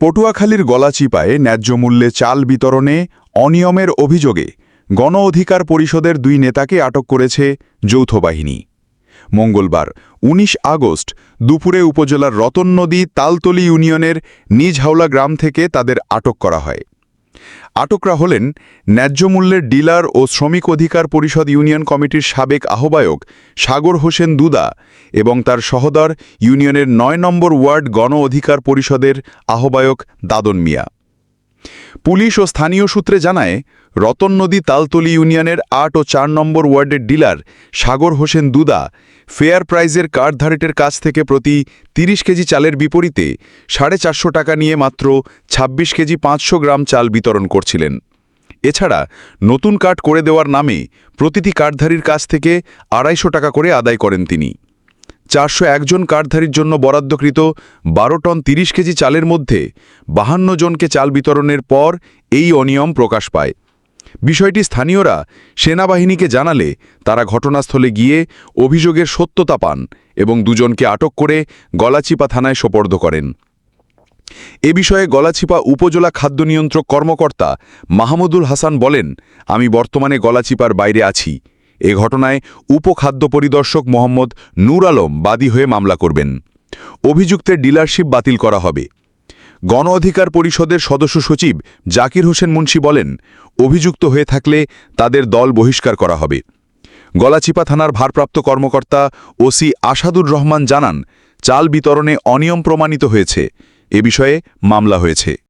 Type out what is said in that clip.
পটুয়াখালীর গলাচিপায় ন্যায্য মূল্যে চাল বিতরণে অনিয়মের অভিযোগে গণ অধিকার পরিষদের দুই নেতাকে আটক করেছে যৌথ বাহিনী। মঙ্গলবার ১৯ আগস্ট দুপুরে উপজেলার রতন নদী তালতলি ইউনিয়নের নিজ হাওলা গ্রাম থেকে তাদের আটক করা হয়। আটকরা হলেন ন্যায্যমূল্যের ডিলার ও শ্রমিক অধিকার পরিষদ ইউনিয়ন কমিটির সাবেক আহ্বায়ক সাগর হোসেন দুদা এবং তার সহদর ইউনিয়নের নয় নম্বর ওয়ার্ড গণ অধিকার পরিষদের আহ্বায়ক দাদন মিয়া। পুলিশ ও স্থানীয় সূত্রে জানায়, রতন নদী তালতলি ইউনিয়নের আট ও চার নম্বর ওয়ার্ডের ডিলার সাগর হোসেন দুদা ফেয়ার প্রাইজের কার্ডধারিটের কাছ থেকে প্রতি ৩০ কেজি চালের বিপরীতে সাড়ে চারশো টাকা নিয়ে মাত্র ২৬ কেজি পাঁচশো গ্রাম চাল বিতরণ করছিলেন। এছাড়া নতুন কার্ড করে দেওয়ার নামে প্রতিটি কার্ডধারীর কাছ থেকে আড়াইশো টাকা করে আদায় করেন তিনি। চারশো একজন কার্ডধারীর জন্য বরাদ্দকৃত বারো টন তিরিশ কেজি চালের মধ্যে বাহান্ন জনকে চাল বিতরণের পর এই অনিয়ম প্রকাশ পায়। বিষয়টি স্থানীয়রা সেনাবাহিনীকে জানালে তারা ঘটনাস্থলে গিয়ে অভিযোগের সত্যতা পান এবং দুজনকে আটক করে গলাচিপা থানায় সোপর্দ করেন। এ বিষয়ে গলাচিপা উপজেলা খাদ্য নিয়ন্ত্রক কর্মকর্তা মাহমুদুল হাসান বলেন, আমি বর্তমানে গলাচিপার বাইরে আছি। এ ঘটনায় উপখাদ্য পরিদর্শক মোহাম্মদ নূর আলম বাদী হয়ে মামলা করবেন। অভিযুক্তের ডিলারশিপ বাতিল করা হবে। গণ অধিকার পরিষদের সদস্য সচিব জাকির হোসেন মুন্সি বলেন, অভিযুক্ত হয়ে থাকলে তাদের দল বহিষ্কার করা হবে। গলাচিপা থানার ভারপ্রাপ্ত কর্মকর্তা ওসি আসাদুর রহমান জানান, চাল বিতরণে অনিয়ম প্রমাণিত হয়েছে। এ বিষয়ে মামলা হয়েছে।